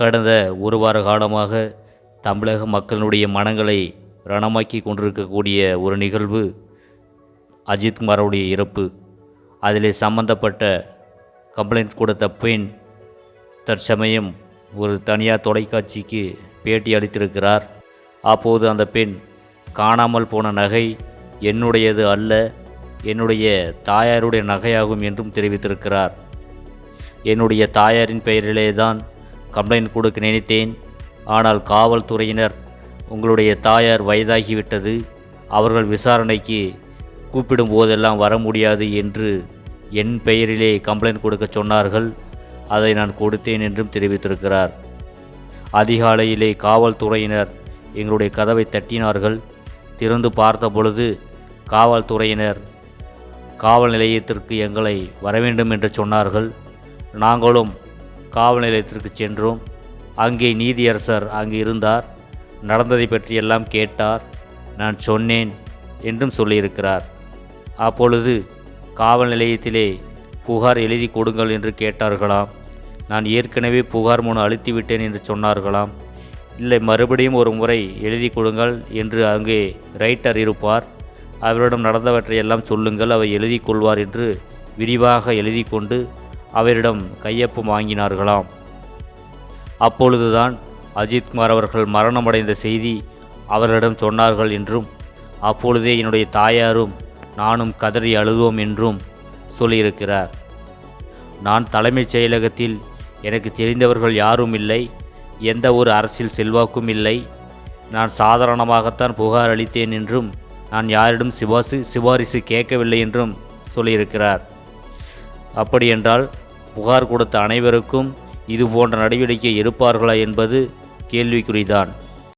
கடந்த ஒரு வார காலமாக தமிழக மக்களுடைய மனங்களை ரணமாக்கி கொண்டிருக்கக்கூடிய ஒரு நிகழ்வு அஜித்குமாரோடைய இறப்பு. அதில் சம்பந்தப்பட்ட கம்ப்ளைண்ட் கொடுத்த பெண் தற்சமயம் ஒரு தனியார் தொலைக்காட்சிக்கு பேட்டி அளித்திருக்கிறார். அப்போது அந்த பெண் காணாமல் போன நகை என்னுடையது அல்ல என்னுடைய தாயாருடைய நகையாகும் என்றும் தெரிவித்திருக்கிறார். என்னுடைய தாயாரின் பெயரிலே தான் கம்ப்ளைண்ட் கொடுக்க நினைத்தேன். ஆனால் காவல்துறையினர் உங்களுடைய தாயார் வயதாகிவிட்டது. அவர்கள் விசாரணைக்கு கூப்பிடும் போதெல்லாம் வர முடியாது என்று என் பெயரிலே கம்ப்ளைண்ட் கொடுக்க சொன்னார்கள். அதை நான் கொடுத்தேன் என்றும் தெரிவித்திருக்கிறார். அதிகாலையிலே காவல்துறையினர் எங்களுடைய கதவை தட்டினார்கள். திறந்து பார்த்த பொழுது காவல்துறையினர் காவல் நிலையத்திற்கு எங்களை வர வேண்டும் என்று சொன்னார்கள். நாங்களும் காவல் நிலையத்திற்கு சென்றோம். அங்கே நீதியரசர் அங்கு இருந்தார். நடந்ததை பற்றியெல்லாம் கேட்டார். நான் சொன்னேன் என்றும் சொல்லியிருக்கிறார். அப்பொழுது காவல் நிலையத்திலே புகார் எழுதி கொடுங்கள் என்று கேட்டார்களாம். நான் ஏற்கனவே புகார் மனு அழுத்திவிட்டேன் என்று சொன்னார்களாம். இல்லை மறுபடியும் ஒரு முறை எழுதி கொடுங்கள் என்று அங்கே ரைட்டர் இருப்பார். அவரிடம் நடந்தவற்றையெல்லாம் சொல்லுங்கள் அவர் எழுதி கொள்வார் என்று விரிவாக எழுதி கொண்டு அவரிடம் கையொப்பம் வாங்கினார்களாம். அப்பொழுதுதான் அஜித்குமார் அவர்கள் மரணமடைந்த செய்தி அவர்களிடம் சொன்னார்கள் என்றும் அப்பொழுதே என்னுடைய தாயாரும் நானும் கதறி அழுதோம் என்றும் சொல்லியிருக்கிறார். நான் தலைமைச் செயலகத்தில் எனக்கு தெரிந்தவர்கள் யாரும் இல்லை எந்த ஒரு அரசியல் செல்வாக்கும் இல்லை. நான் சாதாரணமாகத்தான் புகார் அளித்தேன் என்றும் நான் யாரிடம் சிபாசு சிபாரிசு கேட்கவில்லை என்றும் சொல்லியிருக்கிறார். அப்படியென்றால் புகார் கொடுத்த அனைவருக்கும் இது போன்ற நடவடிக்கை எடுப்பார்களா என்பது கேள்விக்குறிதான்.